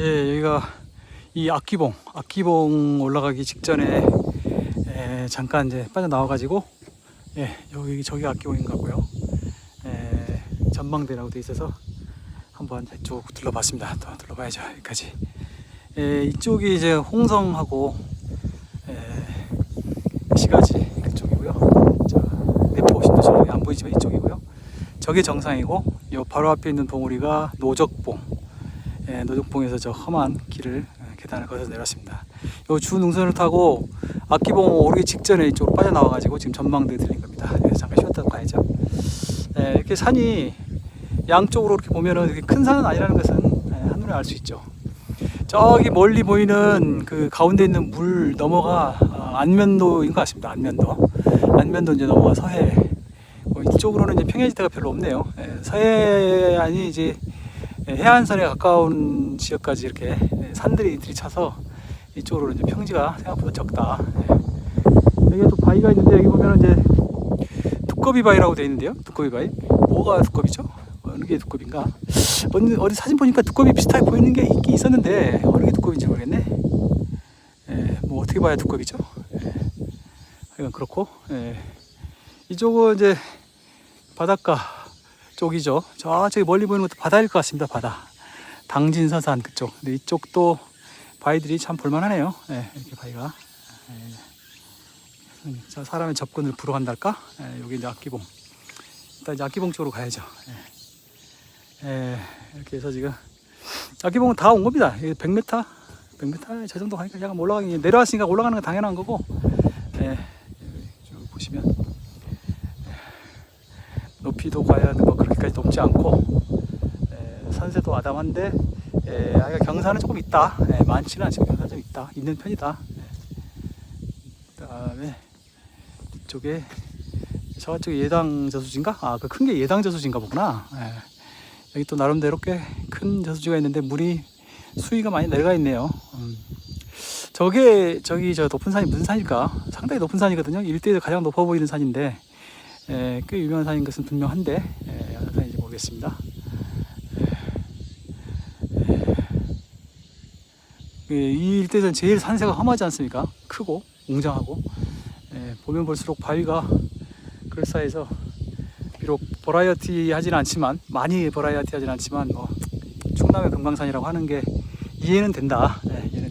예, 여기가 이 악기봉, 악기봉 올라가기 직전에 예, 잠깐 이제 빠져나와가지고 예, 여기 저기 악기봉인 것 같고요. 예, 전망대라고 돼 있어서 한번 쭉 둘러봤습니다. 또 둘러봐야죠. 여기까지. 예, 이쪽이 이제 홍성하고 예, 시가지 그쪽이고요. 저 내포 신도시 안 보이지만 이쪽이고요. 저게 정상이고 요 바로 앞에 있는 봉우리가 노적봉. 예, 노적봉에서 저 험한 길을 예, 계단을 걸어서 내렸습니다. 요 주 능선을 타고 악기봉 오르기 직전에 이쪽으로 빠져나와가지고 지금 전망대 들린 겁니다. 예, 잠깐 쉬었다 가야죠. 예, 이렇게 산이 양쪽으로 이렇게 보면은 이렇게 큰 산은 아니라는 것은 예, 한눈에 알 수 있죠. 저기 멀리 보이는 그 가운데 있는 물 넘어가 어, 안면도인 것 같습니다. 안면도. 안면도 이제 넘어가 서해. 뭐 이쪽으로는 이제 평야지대가 별로 없네요. 예, 서해안이 이제 해안선에 가까운 지역까지 이렇게 예, 산들이 들이차서 이쪽으로 이제 평지가 생각보다 적다. 예. 여기 또 바위가 있는데 여기 보면 이제 두꺼비 바위라고 되어 있는데요. 두꺼비 바위. 뭐가 두꺼비죠? 어느 게 두꺼비인가? 어디, 어디 사진 보니까 두꺼비 비슷하게 보이는 게 있긴 있었는데 어느 게 두꺼비인지 모르겠네. 예, 뭐 어떻게 봐야 두꺼비죠? 예, 하여간 그렇고 예. 이쪽은 이제 바닷가 쪽이죠. 저쪽에 멀리 보이는 것도 바다일 것 같습니다. 바다. 당진서산 그쪽. 근데 이쪽도 바위들이 참 볼만하네요. 예, 이렇게 바위가. 예. 자, 사람의 접근을 불허한달까? 예, 여기 이제 악기봉. 일단 이제 악기봉 쪽으로 가야죠. 예. 예, 이렇게 해서 지금 악기봉은 다 온 겁니다. 100m, 100m 저 정도 가니까 약간 올라가기 내려왔으니까 올라가는 건 당연한 거고. 예, 쭉 보시면 예, 높이도 과연 뭐 그렇게까지 높지 않고 예, 산세도 아담한데 예, 아까 경사는 조금 있다. 예, 많지는 않지만 경사 좀 있다. 있는 편이다. 예. 그다음에 이쪽에 저쪽에 예당 저수지인가? 아, 그 큰 게 예당 저수지인가 보구나. 예. 여기 또 나름대로 꽤 큰 저수지가 있는데 물이 수위가 많이 내려가 있네요. 음. 저게 저기 저 높은 산이 무슨 산일까? 상당히 높은 산이거든요. 일대에서 가장 높아 보이는 산인데 예, 꽤 유명한 산인 것은 분명한데 예, 어느 산인지 모르겠습니다. 예, 이 일대에서는 제일 산세가 험하지 않습니까? 크고 웅장하고 예, 보면 볼수록 바위가 그럴싸해서 비록 버라이어티 하진 않지만 많이 버라이어티 하진 않지만 뭐 충남의 금강산이라고 하는 게 이해는 된다. 예, 이해는